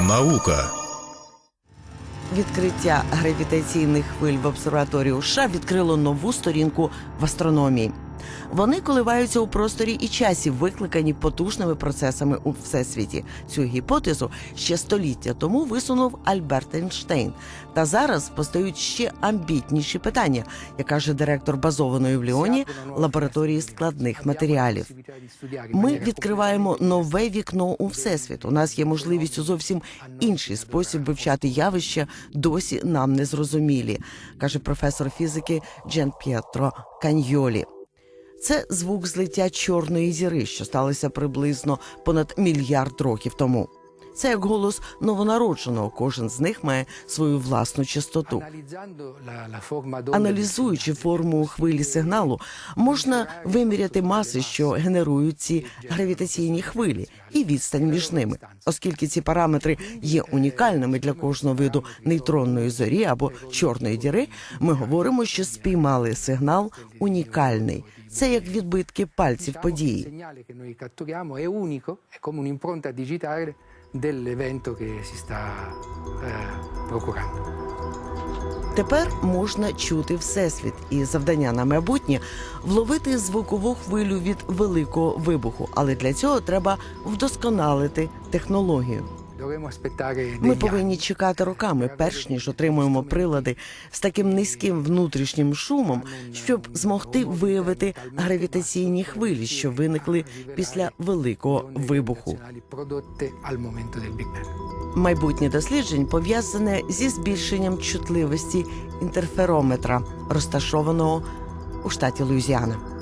Наука Відкриття гравітаційних хвиль в обсерваторії США відкрило нову сторінку в астрономії. Вони коливаються у просторі і часі, викликані потужними процесами у всесвіті. Цю гіпотезу ще століття тому висунув Альберт Ейнштейн. Та зараз постають ще амбітніші питання, як каже директор базованої в Ліоні лабораторії складних матеріалів. Ми відкриваємо нове вікно у всесвіт. У нас є можливість у зовсім інший спосіб вивчати явища, досі нам не зрозумілі, каже професор фізики Джен П'єтро Каньйолі. Це звук злиття чорної зіри, що сталося приблизно понад мільярд років тому. Це як голос новонародженого. Кожен з них має свою власну частоту. Аналізуючи форму хвилі сигналу, можна виміряти маси, що генерують ці гравітаційні хвилі, і відстань між ними, оскільки ці параметри є унікальними для кожного виду нейтронної зорі або чорної діри. Ми говоримо, що спіймали сигнал унікальний. Це як відбитки пальців події. Dell'evento che si sta eh, procurando. Тепер можна чути всесвіт, і завдання на майбутнє вловити звукову хвилю від великого вибуху. Але для цього треба вдосконалити технологію. Ми повинні чекати роками, перш ніж отримуємо прилади з таким низьким внутрішнім шумом, щоб змогти виявити гравітаційні хвилі, що виникли після великого вибуху. Майбутнє досліджень пов'язане зі збільшенням чутливості інтерферометра, розташованого у штаті Луїзіана.